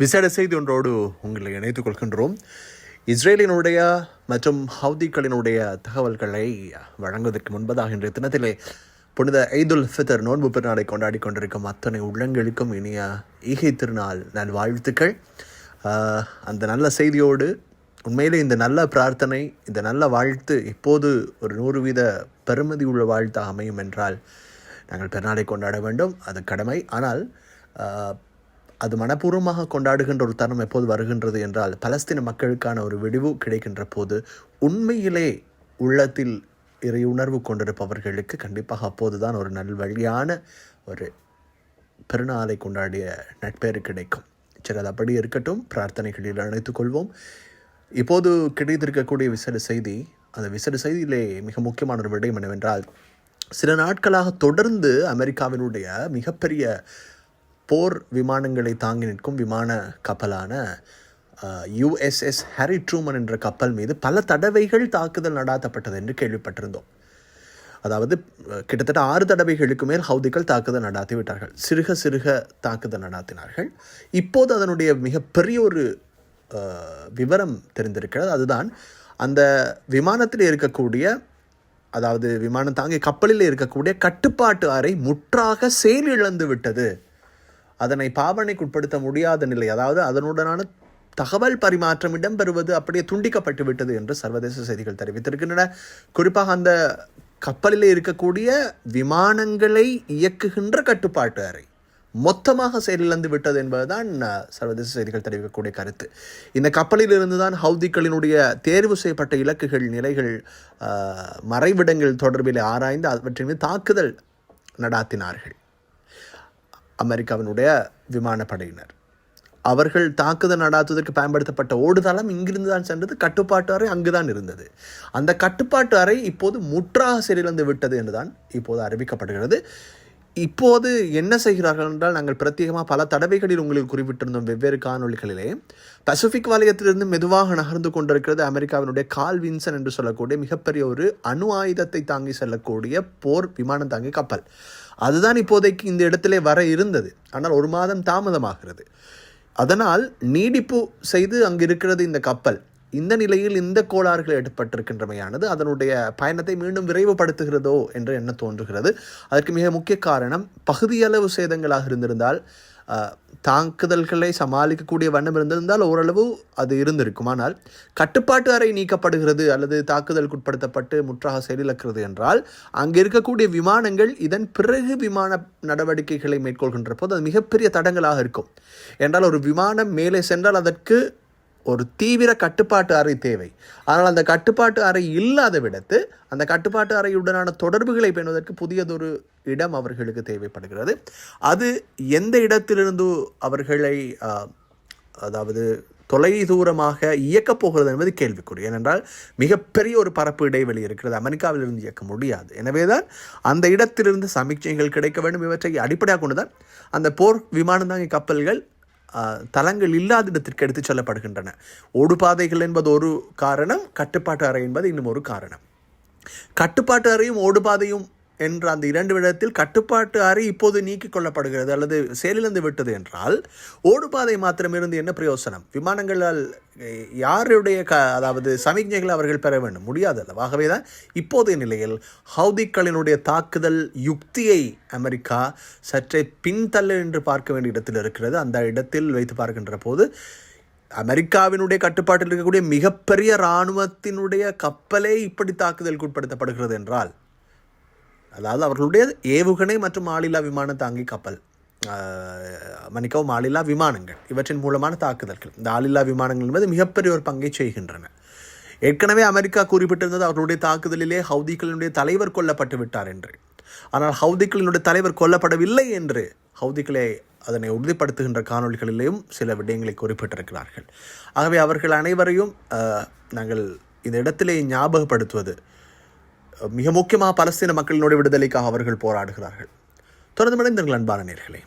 விசேட செய்தி ஒன்றோடு உங்களை இணைத்துக் கொள்கின்றோம். இஸ்ரேலினுடைய மற்றும் ஹவுதிகளினுடைய தகவல்களை வழங்குவதற்கு முன்பதாக இன்றைய தினத்திலே புனித ஐதுல் ஃபித்தர் நோன்பு பெருநாளை கொண்டாடி கொண்டிருக்கும் அத்தனை உள்ளங்களுக்கும் இனிய ஈகை திருநாள் நல் வாழ்த்துக்கள் அந்த நல்ல செய்தியோடு உண்மையிலே இந்த நல்ல பிரார்த்தனை இந்த நல்ல வாழ்த்து இப்போது ஒரு நூறு வீத பெருமதி உள்ள வாழ்த்தாக அமையும் என்றால் நாங்கள் பெருநாளை கொண்டாட வேண்டும். அது கடமை. ஆனால் அது மனப்பூர்வமாக கொண்டாடுகின்ற ஒரு தருணம் எப்போது வருகின்றது என்றால் பலஸ்தீன மக்களுக்கான ஒரு விடிவு கிடைக்கின்ற போது உண்மையிலே உள்ளத்தில் இறை உணர்வு கொண்டிருப்பவர்களுக்கு கண்டிப்பாக அப்போதுதான் ஒரு நல்வழியான ஒரு பெருநாளை கொண்டாடிய நட்பேறு கிடைக்கும். சரி அது அப்படி இருக்கட்டும் பிரார்த்தனைகளில் அணைத்துக் கொள்வோம். இப்போது கிடைத்திருக்கக்கூடிய விசேட செய்தி அந்த விசேட செய்தியிலே மிக முக்கியமான ஒரு விடயம் என்னவென்றால் சில நாட்களாக தொடர்ந்து அமெரிக்காவினுடைய மிகப்பெரிய போர் விமானங்களை தாங்கி நிற்கும் விமான கப்பலான யுஎஸ்எஸ் ஹாரி ட்ரூமன் என்ற கப்பல் மீது பல தடவைகள் தாக்குதல் நடாத்தப்பட்டது என்று கேள்விப்பட்டிருந்தோம். அதாவது கிட்டத்தட்ட ஆறு தடவைகளுக்கு மேல் ஹவுதிகள் தாக்குதல் நடாத்தி விட்டார்கள். சிறுக சிறுக தாக்குதல் நடாத்தினார்கள். இப்போது அதனுடைய மிகப்பெரிய ஒரு விவரம் தெரிந்திருக்கிறது. அதுதான் அந்த விமானத்தில் இருக்கக்கூடிய அதாவது விமானம் தாங்கி கப்பலில் இருக்கக்கூடிய கட்டுப்பாட்டு அறை முற்றாக செயலிழந்து விட்டது. அதனை பாவனைக்குட்படுத்த முடியாத நிலை அதாவது அதனுடனான தகவல் பரிமாற்றம் இடம்பெறுவது அப்படியே துண்டிக்கப்பட்டு விட்டது என்று சர்வதேச செய்திகள் தெரிவித்திருக்கின்றன. குறிப்பாக அந்த கப்பலில் இருக்கக்கூடிய விமானங்களை இயக்குகின்ற கட்டுப்பாட்டு அறை மொத்தமாக செயலிழந்து விட்டது என்பதுதான் சர்வதேச செய்திகள் தெரிவிக்கக்கூடிய கருத்து. இந்த கப்பலில் இருந்து தான் ஹவுதிகளினுடைய தேர்வு செய்யப்பட்ட இலக்குகள் நிலைகள் மறைவிடங்கள் தொடர்பில் ஆராய்ந்து அவற்றின் மீது தாக்குதல் நடாத்தினார்கள். அமெரிக்காவினுடைய விமானப்படையினர். அவர்கள் தாக்குதல் நடாத்துவதற்கு பயன்படுத்தப்பட்ட ஓடுதளம் இங்கிருந்து தான் சென்றது கட்டுப்பாட்டு அறை அங்கு தான் இருந்தது. அந்த கட்டுப்பாட்டு அறை இப்போது முற்றாக செயலிழந்து விட்டது என்றுதான் இப்போது அறிவிக்கப்படுகிறது. இப்போது என்ன செய்கிறார்கள் என்றால் நாங்கள் பிரத்யேகமாக பல தடவைகளில் உங்களுக்கு குறிப்பிட்டிருந்தோம் வெவ்வேறு காணொலிகளிலே பசிபிக் வலயத்திலிருந்து மெதுவாக நகர்ந்து கொண்டிருக்கிறது அமெரிக்காவினுடைய கால் வின்சன் என்று சொல்லக்கூடிய மிகப்பெரிய ஒரு அணு ஆயுதத்தை தாங்கி செல்லக்கூடிய போர் விமானம் தாங்கி கப்பல். அதுதான் இப்போதைக்கு இந்த இடத்திலே வர இருந்தது. ஆனால் ஒரு மாதம் தாமதமாகிறது. அதனால் நீடிப்பு செய்து அங்கு இருக்கிறது இந்த கப்பல். இந்த நிலையில் இந்த கோளாறுகள் ஏற்பட்டிருக்கின்றமையானது அதனுடைய பயணத்தை மீண்டும் விரைவுபடுத்துகிறதோ என்று என்ன தோன்றுகிறது. அதற்கு மிக முக்கிய காரணம் பகுதியளவு சேதங்களாக இருந்திருந்தால் தாக்குதல்களை சமாளிக்கக்கூடிய வண்ணம் இருந்திருந்தால் ஓரளவு அது இருந்திருக்கும். ஆனால் கட்டுப்பாட்டு அறை நீக்கப்படுகிறது அல்லது தாக்குதலுக்கு உட்படுத்தப்பட்டு முற்றாக செயலிழக்கிறது என்றால் அங்கே இருக்கக்கூடிய விமானங்கள் இதன் பிறகு விமான நடவடிக்கைகளை மேற்கொள்கின்ற போது அது மிகப்பெரிய தடங்களாக இருக்கும். என்றால் ஒரு விமானம் மேலே சென்றால் அதற்கு ஒரு தீவிர கட்டுப்பாட்டு அறை தேவை. ஆனால் அந்த கட்டுப்பாட்டு அறை இல்லாத விடத்து அந்த கட்டுப்பாட்டு அறையுடனான தொடர்புகளை பெறுவதற்கு புதியதொரு இடம் அவர்களுக்கு தேவைப்படுகிறது. அது எந்த இடத்திலிருந்து அவர்களை அதாவது தொலை தூரமாக இயக்கப் போகிறது என்பது கேள்விக்குறி. ஏனென்றால் மிகப்பெரிய ஒரு பரப்பு இடைவெளி இருக்கிறது. அமெரிக்காவிலிருந்து இயக்க முடியாது. எனவே தான் அந்த இடத்திலிருந்து சமீட்சைகள் கிடைக்க வேண்டும். இவற்றை அடிப்படையாக கொண்டுதான் அந்த போர் விமானந்தாங்கி கப்பல்கள் தலங்கள் இல்லாத இடத்திற்கு எடுத்துச் செல்லப்படுகின்றன. ஓடுபாதைகள் என்பது ஒரு காரணம் கட்டுப்பாட்டு அறை என்பது இன்னும் ஒரு காரணம். கட்டுப்பாட்டு அறையும் ஓடுபாதையும் என்ற அந்த இரண்டு விடத்தில் கட்டுப்பாட்டு அறை இப்போது நீக்கிக் கொள்ளப்படுகிறது அல்லது செயலிழந்து விட்டது என்றால் ஓடுபாதை மாத்திரம் இருந்து என்ன பிரயோசனம்? விமானங்களால் யாருடைய க அதாவது சமிக்ஞைகள் அவர்கள் பெற வேண்டும்? முடியாது அல்லவா? ஆகவே தான் இப்போதைய நிலையில் ஹவுதிக்களினுடைய தாக்குதல் யுக்தியை அமெரிக்கா சற்றே பின்தள்ள என்று பார்க்க வேண்டிய இடத்தில் இருக்கிறது. அந்த இடத்தில் வைத்து பார்க்கின்ற போது அமெரிக்காவினுடைய கட்டுப்பாட்டில் இருக்கக்கூடிய மிகப்பெரிய இராணுவத்தினுடைய கப்பலே இப்படி தாக்குதலுக்கு உட்படுத்தப்படுகிறது என்றால் அதாவது அவர்களுடைய ஏவுகணை மற்றும் ஆளில்லா விமான தாங்கி கப்பல் மன்னிக்கவும் ஆளில்லா விமானங்கள் இவற்றின் மூலமான தாக்குதல்கள் இந்த ஆளில்லா விமானங்கள் என்பது மிகப்பெரிய ஒரு பங்கை செய்கின்றன. ஏற்கனவே அமெரிக்கா குறிப்பிட்டிருந்தது அவர்களுடைய தாக்குதலிலே ஹவுதிகளினுடைய தலைவர் கொல்லப்பட்டு விட்டார் என்று. ஆனால் ஹவுதிகளினுடைய தலைவர் கொல்லப்படவில்லை என்று ஹவுதிகளை அதனை உறுதிப்படுத்துகின்ற காணொளிகளிலேயும் சில விடயங்களை குறிப்பிட்டிருக்கிறார்கள். ஆகவே அவர்கள் அனைவரையும் நாங்கள் இந்த இடத்திலே ஞாபகப்படுத்துவது மிக முக்கியமாக பலஸ்தீன மக்களினுடைய விடுதலைக்காக அவர்கள் போராடுகிறார்கள். தொடர்ந்து மடைந்தீர்கள் அன்பான நேர்களே.